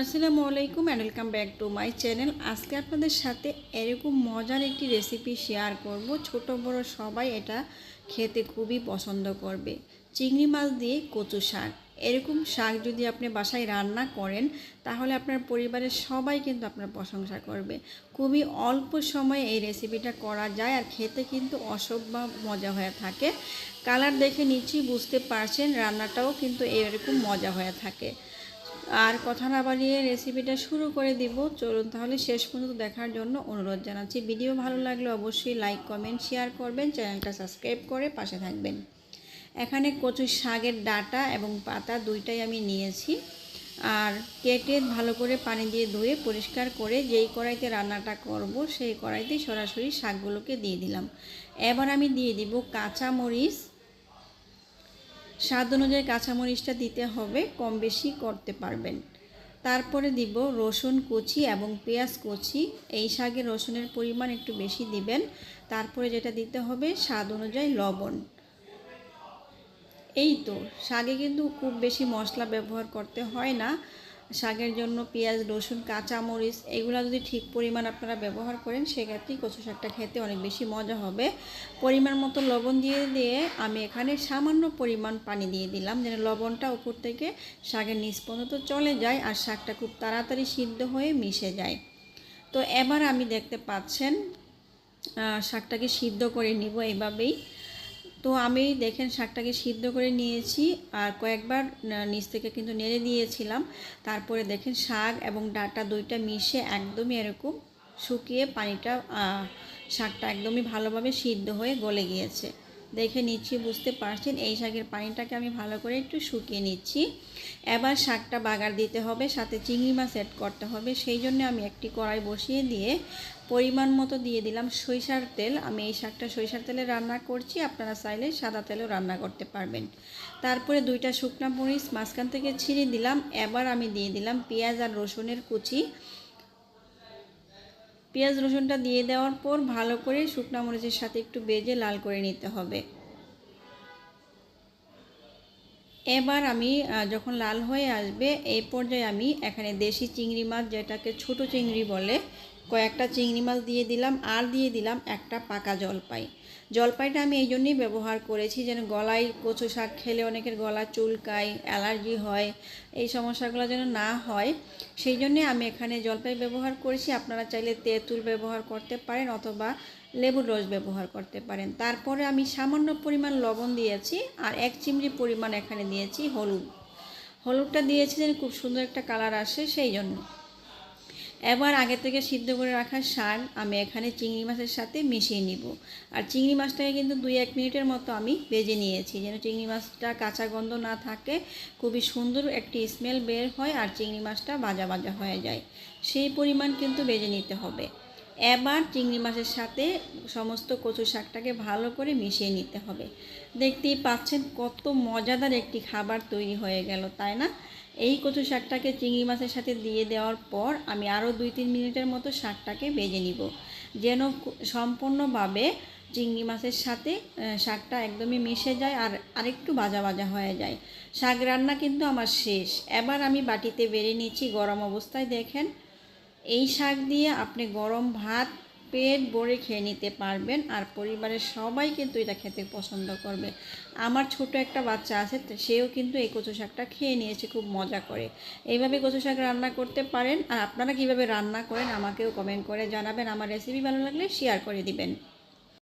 আসসালামু আলাইকুম and welcome back to my channel আজকে আপনাদের সাথে এরকম মজার একটি রেসিপি শেয়ার করব। ছোট, বড় সবাই এটা খেতে খুবই পছন্দ করবে। চিংড়ি মাছ দিয়ে কচু শাক। এরকম শাক যদি আপনি বাসায় রান্না করেন, তাহলে আপনার পরিবারের সবাই কিন্তু আপনার প্রশংসা করবে। খুবই অল্প সময়ে এই রেসিপিটা করা যায় আর খেতে কিন্তু অসম্ভব মজা হয়ে থাকে। কালার দেখে নিচ্ছি বুঝতে পারছেন, রান্নাটাও কিন্তু এরকম মজা হয়ে থাকে। আর কথা না বাড়িয়ে রেসিপিটা শুরু করে দিব। চলুন তাহলে শেষ পর্যন্ত দেখার জন্য অনুরোধ জানাচ্ছি। ভিডিও ভালো লাগলে অবশ্যই লাইক কমেন্ট শেয়ার করবেন। চ্যানেলটা সাবস্ক্রাইব করে পাশে থাকবেন। এখানে কচু শাকের ডাটা এবং পাতা দুইটাই আমি নিয়েছি। আর কেটে ভালো করে পানি দিয়ে ধুয়ে পরিষ্কার করে যেই কড়াইতে রান্নাটা করব, সেই কড়াইতে সরাসরি শাকগুলোকে দিয়ে দিলাম। এবার আমি দিয়ে দিব কাঁচা মরিচ স্বাদ অনুযায়ী কাঁচামরিচটা দিতে হবে, কম বেশি করতে পারবেন। তারপরে দিব রসুন কুচি এবং পেঁয়াজ কুচি। এই শাকে রসুনের পরিমাণ একটু বেশি দিবেন। তারপরে যেটা দিতে হবে, স্বাদ অনুযায়ী লবণ। এই তো, শাকে কিন্তু খুব বেশি মশলা ব্যবহার করতে হয় না। শাকের জন্য পেঁয়াজ, রসুন, কাঁচামরিচ এগুলো যদি ঠিক পরিমাণ আপনারা ব্যবহার করেন, সেক্ষেত্রেই কচু শাকটা খেতে অনেক বেশি মজা হবে। পরিমাণ মতো লবণ দিয়ে দিয়ে আমি এখানে সামান্য পরিমাণ পানি দিয়ে দিলাম, যেন লবণটা উপর থেকে শাকের নিচ পর্যন্ত চলে যায় আর শাকটা খুব তাড়াতাড়ি সিদ্ধ হয়ে মিশে যায়। তো এবার আমি দেখতে পাচ্ছেন শাকটাকে সিদ্ধ করে নিব এইভাবেই তো আমি দেখেন শাকটাকে সিদ্ধ করে নিয়েছি আর কয়েকবার নিচ থেকে কিন্তু নেড়ে দিয়েছিলাম। তারপরে দেখেন শাক এবং ডাটা দুইটা মিশে একদমই এরকম শুকিয়ে পানিটা শাকটা একদমই ভালোভাবে সিদ্ধ হয়ে গলে গিয়েছে। দেখে নিচ্ছি, বুঝতে পারছেন? এই শাকের পানিটাকে আমি ভালো করে একটু শুকিয়ে নিচ্ছি। এবার শাকটা বাগার দিতে হবে, সাথে চিংড়ি মাছ অ্যাড করতে হবে। সেই জন্য আমি একটি কড়াই বসিয়ে দিয়ে পরিমাণ মতো দিয়ে দিলাম সরিষার তেল। আমি এই শাকটা সরিষার তেলে রান্না করছি, আপনারা চাইলে সাদা তেলেও রান্না করতে পারবেন। তারপরে দুইটা শুকনা মরিচ মাঝখান থেকে ছিঁড়ে দিলাম। এবার আমি দিয়ে দিলাম পেঁয়াজ আর রসুনের কুচি। পেঁয়াজ রসুনটা দিয়ে দেওয়ার পর ভালো করে শুকনো মরিচের সাথে একটু বেজে লাল করে নিতে হবে। এবার আমি যখন লাল হয়ে আসবে, এই পর্যায়ে আমি এখানে দেশি চিংড়ি মাছ, যেটাকে ছোট চিংড়ি বলে কয়েকটা চিংড়ি মাছ দিয়ে দিলাম আর দিয়ে দিলাম একটা পাকা জলপাই। জলপাইটা আমি এই জন্যই ব্যবহার করেছি যেন গলায় কচু শাক খেলে অনেকের গলা চুলকায়, অ্যালার্জি হয়, এই সমস্যাগুলো যেন না হয়। সেই জন্যে আমি এখানে জলপাই ব্যবহার করেছি। আপনারা চাইলে তেঁতুল ব্যবহার করতে পারেন অথবা লেবুর রস ব্যবহার করতে পারেন। তারপরে আমি সামান্য পরিমাণ লবণ দিয়েছি আর এক চিমড়ি পরিমাণ এখানে দিয়েছি হলুদ। হলুদটা দিয়েছি যেন খুব সুন্দর একটা কালার আসে সেই জন্য। এবার আগে থেকে সিদ্ধ করে রাখা শাক আমি এখানে চিংড়ি মাছের সাথে মিশিয়ে নিব। আর চিংড়ি মাছটাকে কিন্তু দুই এক মিনিটের মতো আমি ভেজে নিয়েছি যেন চিংড়ি মাছটা কাঁচা গন্ধ না থাকে, খুবই সুন্দর একটি স্মেল বের হয় আর চিংড়ি মাছটা বাজা বাজা হয়ে যায়। সেই পরিমাণ কিন্তু ভেজে নিতে হবে। এবার চিংড়ি মাছের সাথে সমস্ত কচু শাকটাকে ভালো করে মিশিয়ে নিতে হবে। দেখতেই পাচ্ছেন কত মজাদার একটি খাবার তৈরি হয়ে গেল, তাই না? এই কচু শাকটাকে চিংড়ি মাছের সাথে দিয়ে দেওয়ার পর আমি আরও দুই তিন মিনিটের মতো শাকটাকে ভেজে নিব। যেন সম্পূর্ণভাবে চিংড়ি মাছের সাথে শাকটা একদমই মিশে যায় আর আরেকটু ভাজা ভাজা হয়ে যায়। শাক রান্না কিন্তু আমার শেষ। এবার আমি বাটিতে বেড়ে নিয়েছি গরম অবস্থায়। দেখেন, এই শাক দিয়ে আপনি গরম ভাত পেট ভরে খেয়ে নিতে পারবেন আর পরিবারের সবাই কিন্তু এটা খেতে পছন্দ করবে। আমার ছোট একটা বাচ্চা আছে সেও কিন্তু এই কচু শাকটা খেয়ে নিয়েছে, খুব মজা করে। এইভাবে কচু শাক রান্না করতে পারেন। আর আপনারা কীভাবে রান্না করেন, আমাকেও কমেন্ট করে জানাবেন। আমার রেসিপি ভালো লাগলে শেয়ার করে দিবেন।